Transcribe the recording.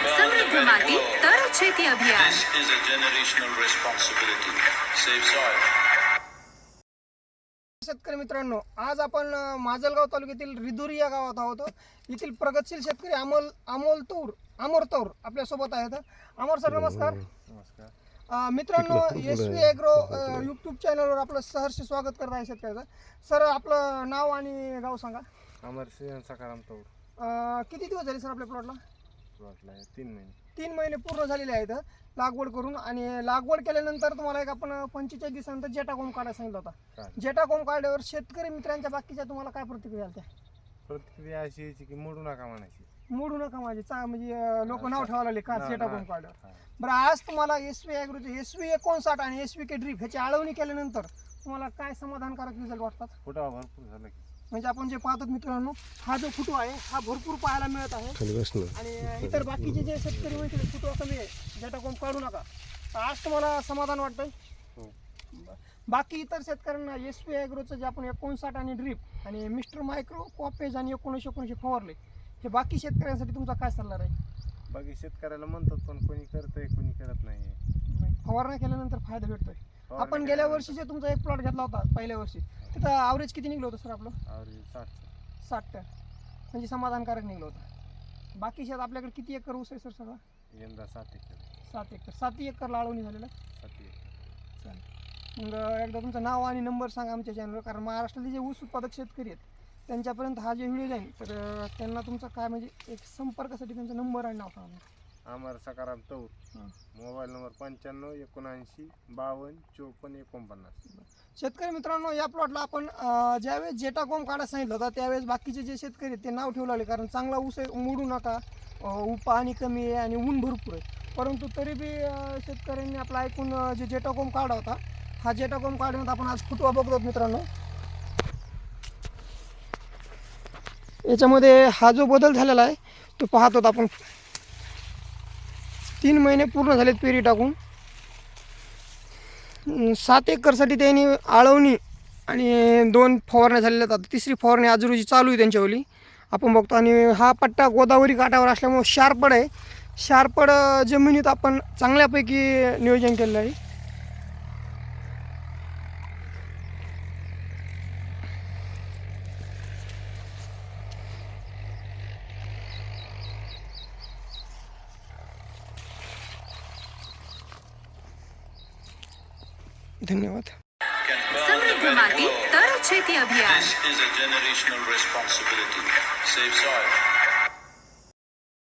સમૃદ્ધ માટી તર છેતી અભિયાન This is a generational responsibility. Save soil. शेतकरी मित्रांनो आज आपण अ, माजलगाव तालुक्यातील रिदुरी या गावात आहोत येथील प्रगतशील शेतकरी अमोल अमोल तौर अमोर तौर आपल्यासोबत आहेत अमोर सर नमस्कार नमस्कार अ, मित्रांनो एस व्ही ॲग्रो यूट्यूब चॅनलवर आपलं सहर्ष स्वागत करत आहे शेतकऱ्याचं सर आपलं नाव आणि गाव सांगा अमर सिंह सकाराम तौर अ, किती दिवस झाले सर आपल्या प्लॉटला प्लॉटला आहे. तीन महिने. तीन महिने पूर्ण झालेले आहेत. लागवड करून आणि लागवड केल्यानंतर तुम्हाला एक आपण पंचेचाळीस दिवसानंतर जेटा कोंब काढायला सांगितलं होता. काढ. जेटा कोंब काढल्यावर शेतकरी मित्रांच्या बाकीच्या तुम्हाला काय प्रतिक्रिया आल्या? प्रतिक्रिया अशी यायची की मोडू नका म्हणायची. मोडू नका माझी. चा म्हणजे लोक नाव ठेवायला लागले का जेटा कोंब काढल्यावर? हा. बरं आज तुम्हाला एस व्ही ॲग्रोचे एस व्ही एकोणसाठ आणि एस व्ही के ड्रीप ह्याची आळवणी केल्यानंतर तुम्हाला काय समाधानकारक रिझल्ट वाटतात? फुटावा भरपूर झाला की. म्हणजे आपण जे पाहतो मित्रांनो हा जो फुटवा आहे हा भरपूर पाहायला मिळत आहे. आणि इतर बाकीचे जे शेतकरी होते फुटवा कमी आहे जेटा कोंब काढू नका. तर आज तुम्हाला समाधान वाटतंय? हो. बाकी इतर शेतकऱ्यांना एस पी ॲग्रोचं जे आपण एकोणसाठ आणि ड्रीप आणि मिस्टर मायक्रो कॉपेज आणि एकोणीसशे एकोणीसशे फवारले हे बाकी शेतकऱ्यांसाठी तुमचा काय सल्ला राहील? बाकी शेतकऱ्याला म्हणतात पण कोणी करतंय कोणी करत नाही फवारणी केल्यानंतर फायदा भेटतोय. आपण गेल्या केल्यानंतर- वर्षी जे तुमचा एक प्लॉट घेतला होता पहिल्या वर्षी तिथं ॲव्हरेज किती निघलं होतं सर आपलं? साठ टन म्हणजे समाधानकारक निघलं होतं. बाकी शेत आपल्याकडे किती एकर ऊस आहे सर सगळं? यंदा सात एकर. सात एकर. सात एकर लाळवणी झालेलं? सात एकर. चालेल. मग एकदा तुमचं नाव आणि नंबर सांगा आमच्या चॅनलवर कारण महाराष्ट्रातले जे ऊस उत्पादक शेतकरी आहेत त्यांच्यापर्यंत हा जे व्हिडिओ जाईल तर त्यांना तुमचा काय म्हणजे एक संपर्कासाठी त्यांचा नंबर आणि नाव सांगा. अमर सकाराम तौर हां. मोबाईल नंबर पंच्याण्णव एकोणऐंशी बावन्न चोपन्न एकोणपन्नास. शेतकरी मित्रांनो या प्लॉटला आपण अं, ज्यावेळेस जेटा कोंब काढा सांगितलं होतं त्यावेळेस बाकीचे जे शेतकरी आहेत ते नाव ठेवलं आले कारण चांगला ऊस आहे मोडू नका. अं, ऊ- पाणी कमी आहे आणि ऊन भरपूर आहे. परंतु तरी बी अं, शेतकऱ्यांनी आपलं ऐकून अं, जे जेटा कोंब काढा होता हा जेटा कोंब काढण्यात आपण आज फुटवा बघतो मित्रांनो. याच्यामध्ये हा जो बदल झालेला आहे तो पाहत होता आपण. तीन महिने पूर्ण झालेत पेरी टाकून. सात एकरसाठी त्यांनी आळवणी आणि दोन फवारण्या झालेल्या आहेत. आता तिसरी फवारणी आज रोजी चालू आहे त्यांच्यावली आपण बघतो आणि हा पट्टा गोदावरी काठावर असल्यामुळे शारपड आहे. शारपड जमिनीत आपण चांगल्यापैकी नियोजन केलेलं आहे. धन्यवाद. समृद्ध माती तर शेती अभियान.